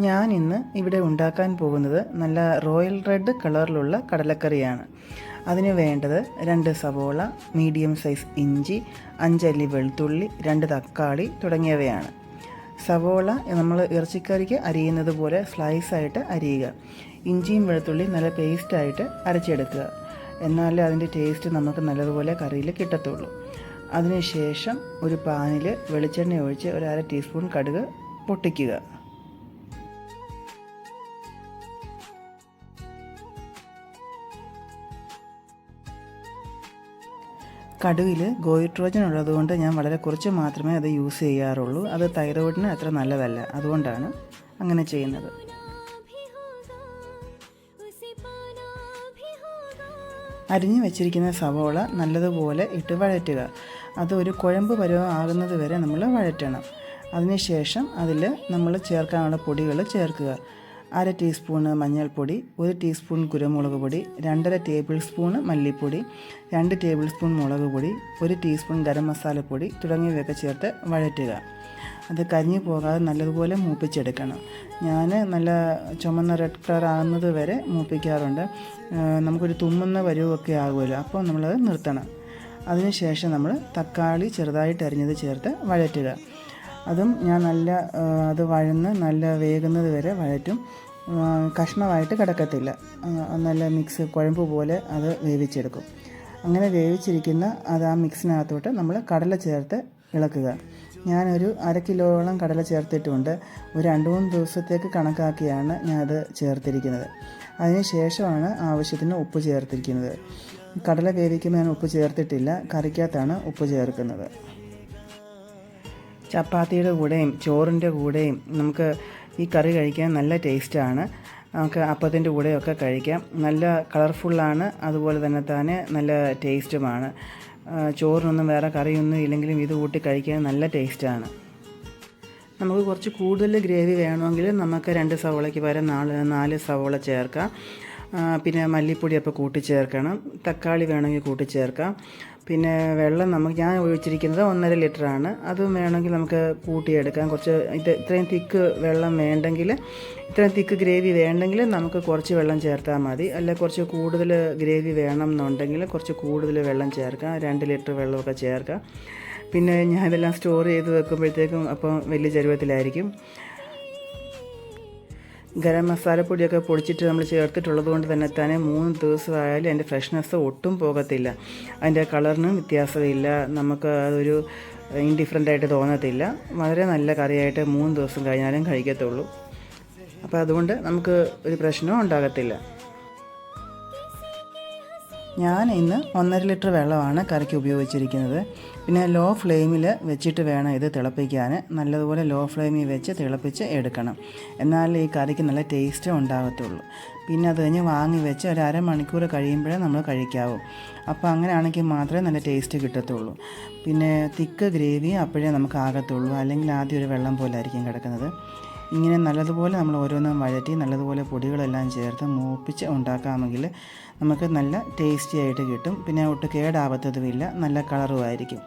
ഞാൻ ഇന്ന് ഇവിടെ ഉണ്ടാക്കാൻ പോകുന്നത് നല്ല റോയൽ റെഡ് കളറിലുള്ള കടലക്കറിയാണ്. അതിന് വേണ്ടത് രണ്ട് സവോള മീഡിയം സൈസ് ഇഞ്ചി അഞ്ചല്ലി വെളുത്തുള്ളി രണ്ട് തക്കാളി തുടങ്ങിയവയാണ്. സവോള നമ്മൾ ഇറച്ചിക്കറിക്ക് അരിയുന്നത് പോലെ സ്ലൈസായിട്ട് അരിയുക. ഇഞ്ചിയും വെളുത്തുള്ളി നല്ല പേസ്റ്റായിട്ട് അരച്ചെടുക്കുക. എന്നാലേ അതിന്റെ ടേസ്റ്റ് നമുക്ക് നല്ലതുപോലെ കറിയിൽ കിട്ടത്തുള്ളൂ. അതിനുശേഷം ഒരു പാനിൽ വെളിച്ചെണ്ണ ഒഴിച്ച് ഒരു അര ടീസ്പൂൺ കടുക് പൊട്ടിക്കുക. കടുകിൽ ഗോയിട്രോജൻ ഉള്ളതുകൊണ്ട് ഞാൻ വളരെ കുറച്ച് മാത്രമേ അത് യൂസ് ചെയ്യാറുള്ളൂ. അത് തൈറോയിഡിന് അത്ര നല്ലതല്ല. അതുകൊണ്ടാണ് അങ്ങനെ ചെയ്യുന്നത്. അരിഞ്ഞു വെച്ചിരിക്കുന്ന സവോള നല്ലതുപോലെ ഇട്ട് വഴറ്റുക. അത് ഒരു കുഴമ്പ് പരുവം ആകുന്നത് വരെ നമ്മൾ വഴറ്റണം. അതിനുശേഷം അതിൽ നമ്മൾ ചേർക്കാനുള്ള പൊടികൾ ചേർക്കുക. അര ടീസ്പൂണ് മഞ്ഞൾപ്പൊടി ഒരു ടീസ്പൂൺ കുരുമുളക് പൊടി രണ്ടര ടേബിൾ സ്പൂണ് മല്ലിപ്പൊടി രണ്ട് ടേബിൾ സ്പൂൺ മുളക് പൊടി ഒരു ടീസ്പൂൺ ഗരം മസാലപ്പൊടി തുടങ്ങിയവയൊക്കെ ചേർത്ത് വഴറ്റുക. അത് കരിഞ്ഞു പോകാതെ നല്ലതുപോലെ മൂപ്പിച്ചെടുക്കണം. ഞാൻ നല്ല ചുമന്ന റെഡ് കളർ ആകുന്നത് വരെ മൂപ്പിക്കാറുണ്ട്. നമുക്കൊരു തുമ്മുന്ന പരുവൊക്കെ ആകുമല്ലോ അപ്പോൾ നമ്മളത് നിർത്തണം. അതിനുശേഷം നമ്മൾ തക്കാളി ചെറുതായിട്ട് അരിഞ്ഞത് ചേർത്ത് വഴറ്റുക. അതും ഞാൻ നല്ല അത് വഴന്ന് നല്ല വേകുന്നത് വരെ വഴറ്റും. കഷ്ണമായിട്ട് കിടക്കത്തില്ല. നല്ല മിക്സ് കുഴമ്പ് പോലെ അത് വേവിച്ചെടുക്കും. അങ്ങനെ വേവിച്ചിരിക്കുന്ന അത് ആ മിക്സിനകത്തോട്ട് നമ്മൾ കടല ചേർത്ത് ഇളക്കുക. ഞാനൊരു അര കിലോയോളം കടല ചേർത്തിട്ടുണ്ട്. ഒരു രണ്ട് മൂന്ന് ദിവസത്തേക്ക് കണക്കാക്കിയാണ് ഞാൻ അത് ചേർത്തിരിക്കുന്നത്. അതിന് ശേഷമാണ് ആവശ്യത്തിന് ഉപ്പ് ചേർത്തിരിക്കുന്നത്. കടല വേവിക്കുമ്പോൾ ഞാൻ ഉപ്പ് ചേർത്തിട്ടില്ല. കറിക്കകത്താണ് ഉപ്പ് ചേർക്കുന്നത്. ചപ്പാത്തിയുടെ കൂടെയും ചോറിന്റെ കൂടെയും നമുക്ക് ഈ കറി കഴിക്കാൻ നല്ല ടേസ്റ്റാണ്. നമുക്ക് അപ്പത്തിന്റെ കൂടെയൊക്കെ കഴിക്കാം. നല്ല കളർഫുള്ളാണ്. അതുപോലെ തന്നെ തന്നെ നല്ല ടേസ്റ്റുമാണ്. ചോറിനൊന്നും വേറെ കറിയൊന്നും ഇല്ലെങ്കിലും ഇത് കൂട്ടി കഴിക്കാൻ നല്ല ടേസ്റ്റാണ്. നമുക്ക് കുറച്ച് കൂടുതൽ ഗ്രേവി വേണമെങ്കിൽ നമുക്ക് രണ്ട് സവോളയ്ക്ക് പകരം നാല് നാല് സവോള ചേർക്കാം. പിന്നെ മല്ലിപ്പൊടി അപ്പോൾ കൂട്ടിച്ചേർക്കണം. തക്കാളി വേണമെങ്കിൽ കൂട്ടിച്ചേർക്കാം. പിന്നെ വെള്ളം നമുക്ക് ഞാൻ ഒഴിച്ചിരിക്കുന്നത് ഒന്നര ലിറ്ററാണ് അതും വേണമെങ്കിൽ നമുക്ക് കൂട്ടിയെടുക്കാം. കുറച്ച് ഇത് ഇത്രയും തിക്ക് വെള്ളം വേണ്ടെങ്കിൽ ഇത്രയും തിക്ക് ഗ്രേവി വേണ്ടെങ്കിൽ നമുക്ക് കുറച്ച് വെള്ളം ചേർത്താൽ മതി. അല്ല കുറച്ച് കൂടുതൽ ഗ്രേവി വേണം എന്നുണ്ടെങ്കിൽ കുറച്ച് കൂടുതൽ വെള്ളം ചേർക്കാം. രണ്ട് ലിറ്റർ വെള്ളമൊക്കെ ചേർക്കാം. പിന്നെ ഞാൻ ഇതെല്ലാം സ്റ്റോർ ചെയ്ത് വെക്കുമ്പോഴത്തേക്കും അപ്പം വലിയ ചരുവത്തിലായിരിക്കും. ഗരം മസാലപ്പൊടിയൊക്കെ പൊടിച്ചിട്ട് നമ്മൾ ചേർത്തിട്ടുള്ളത് കൊണ്ട് തന്നെ തന്നെ മൂന്ന് ദിവസമായാലും അതിന്റെ ഫ്രഷ്നെസ് ഒട്ടും പോകത്തില്ല. അതിന്റെ കളറിനും വ്യത്യാസമില്ല. നമുക്ക് അതൊരു ഇൻഡിഫറന്റ് ആയിട്ട് തോന്നത്തില്ല. വളരെ നല്ല കറിയായിട്ട് മൂന്ന് ദിവസം കഴിഞ്ഞാലും കഴിക്കത്തുള്ളൂ. അപ്പോൾ അതുകൊണ്ട് നമുക്ക് ഒരു പ്രശ്നവും ഉണ്ടാകത്തില്ല. ഞാൻ ഇന്ന് ഒന്നര ലിറ്റർ വെള്ളമാണ് കറിക്ക് ഉപയോഗിച്ചിരിക്കുന്നത്. പിന്നെ ലോ ഫ്ലെയിമിൽ വെച്ചിട്ട് വേണം ഇത് തിളപ്പിക്കാൻ നല്ലതുപോലെ ലോ ഫ്ലെയിമിൽ വെച്ച് തിളപ്പിച്ച് എടുക്കണം. എന്നാൽ ഈ കറിക്ക് നല്ല ടേസ്റ്റ് ഉണ്ടാകത്തുള്ളൂ പിന്നെ അത് കഴിഞ്ഞ് വാങ്ങി വെച്ച് ഒരു അരമണിക്കൂർ കഴിയുമ്പോഴേ നമ്മൾ കഴിക്കാവൂ. അപ്പോൾ അങ്ങനെയാണെങ്കിൽ മാത്രമേ നല്ല ടേസ്റ്റ് കിട്ടത്തുള്ളൂ. പിന്നെ തിക്ക് ഗ്രേവി അപ്പോഴേ നമുക്ക് ആകത്തുള്ളൂ. അല്ലെങ്കിൽ ആദ്യം ഒരു വെള്ളം പോലെ ആയിരിക്കും കിടക്കുന്നത്. ഇങ്ങനെ നല്ലതുപോലെ നമ്മൾ ഓരോന്നും വഴറ്റി നല്ലതുപോലെ പൊടികളെല്ലാം ചേർത്ത് മൂപ്പിച്ച് ഉണ്ടാക്കാമെങ്കിൽ നമുക്ക് നല്ല ടേസ്റ്റി ആയിട്ട് കിട്ടും. പിന്നെ ഒട്ട് കേടാവത്തതുമില്ല. നല്ല കളറുമായിരിക്കും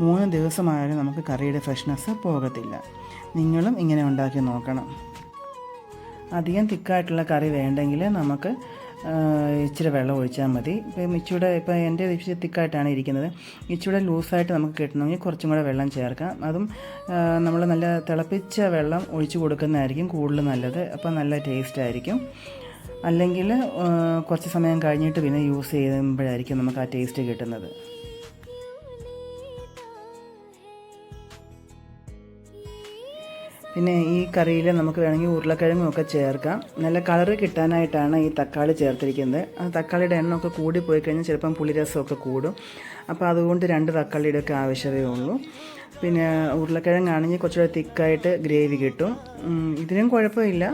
മൂന്ന് ദിവസമായാലും നമുക്ക് കറിയുടെ ഫ്രഷ്നെസ് പോകത്തില്ല. നിങ്ങളും ഇങ്ങനെ ഉണ്ടാക്കി നോക്കണം. അധികം തിക്കായിട്ടുള്ള കറി വേണ്ടെങ്കിൽ നമുക്ക് ഇച്ചിരി വെള്ളം ഒഴിച്ചാൽ മതി. ഇപ്പം ഇച്ചിരി ഇപ്പോൾ എന്റെ ഇച്ചിരി തിക്കായിട്ടാണ് ഇരിക്കുന്നത്. ഇച്ചിരി ലൂസായിട്ട് നമുക്ക് കിട്ടണമെങ്കിൽ കുറച്ചും കൂടെ വെള്ളം ചേർക്കാം. അതും നമ്മൾ നല്ല തിളപ്പിച്ച വെള്ളം ഒഴിച്ച് കൊടുക്കുന്നതായിരിക്കും കൂടുതൽ നല്ലത്. അപ്പോൾ നല്ല ടേസ്റ്റ് ആയിരിക്കും. അല്ലെങ്കിൽ കുറച്ച് സമയം കഴിഞ്ഞിട്ട് പിന്നെ യൂസ് ചെയ്യുമ്പോഴായിരിക്കും നമുക്ക് ആ ടേസ്റ്റ് കിട്ടുന്നത്. പിന്നെ ഈ കറിയിൽ നമുക്ക് വേണമെങ്കിൽ ഉരുളക്കിഴങ്ങും ഒക്കെ ചേർക്കാം. നല്ല കളറ് കിട്ടാനായിട്ടാണ് ഈ തക്കാളി ചേർത്തിരിക്കുന്നത്. ആ തക്കാളിയുടെ എണ്ണമൊക്കെ കൂടി പോയി കഴിഞ്ഞാൽ ചിലപ്പം പുളിരസമൊക്കെ കൂടും. അപ്പോൾ അതുകൊണ്ട് രണ്ട് തക്കാളിയുടെ ഒക്കെ ആവശ്യമേ ഉള്ളൂ. പിന്നെ ഉരുളക്കിഴങ്ങാണെങ്കിൽ കുറച്ചുകൂടെ തിക്കായിട്ട് ഗ്രേവി കിട്ടും. ഇതിനും കുഴപ്പമില്ല.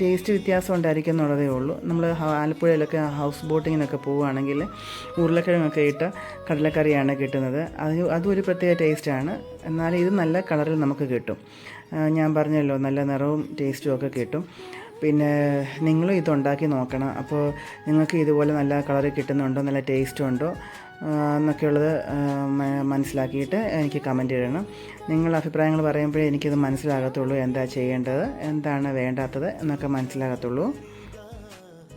ടേസ്റ്റ് വ്യത്യാസം ഉണ്ടായിരിക്കും എന്നുള്ളതേ ഉള്ളൂ. നമ്മൾ ആലപ്പുഴയിലൊക്കെ ഹൗസ് ബോട്ടിങ്ങിനൊക്കെ പോവുകയാണെങ്കിൽ ഉരുളക്കിഴങ്ങൊക്കെ ഇട്ട കടലക്കറിയാണ് കിട്ടുന്നത്. അത് അതും ഒരു പ്രത്യേക ടേസ്റ്റാണ്. എന്നാൽ ഇത് നല്ല കളറിൽ നമുക്ക് കിട്ടും. ഞാൻ പറഞ്ഞല്ലോ നല്ല നിറവും ടേസ്റ്റും ഒക്കെ കിട്ടും. പിന്നെ നിങ്ങളും ഇതുണ്ടാക്കി നോക്കണം. അപ്പോൾ നിങ്ങൾക്ക് ഇതുപോലെ നല്ല കളർ കിട്ടുന്നുണ്ടോ? നല്ല ടേസ്റ്റ് ഉണ്ടോ? എന്നൊക്കെയുള്ളത് മനസ്സിലാക്കിയിട്ട് എനിക്ക് കമന്റ് ചെയ്യണം നിങ്ങളുടെ അഭിപ്രായങ്ങൾ പറയുമ്പോഴേ എനിക്കിത് മനസ്സിലാകത്തുള്ളൂ എന്താ ചെയ്യേണ്ടത് എന്താണ് വേണ്ടാത്തത് എന്നൊക്കെ മനസ്സിലാകത്തുള്ളൂ.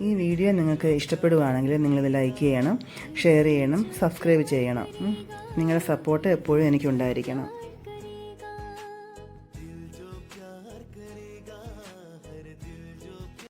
ഈ വീഡിയോ നിങ്ങൾക്ക് ഇഷ്ടപ്പെടുകയാണെങ്കിൽ നിങ്ങളിത് ലൈക്ക് ചെയ്യണം ഷെയർ ചെയ്യണം സബ്സ്ക്രൈബ് ചെയ്യണം. നിങ്ങളുടെ സപ്പോർട്ട് എപ്പോഴും എനിക്കുണ്ടായിരിക്കണം.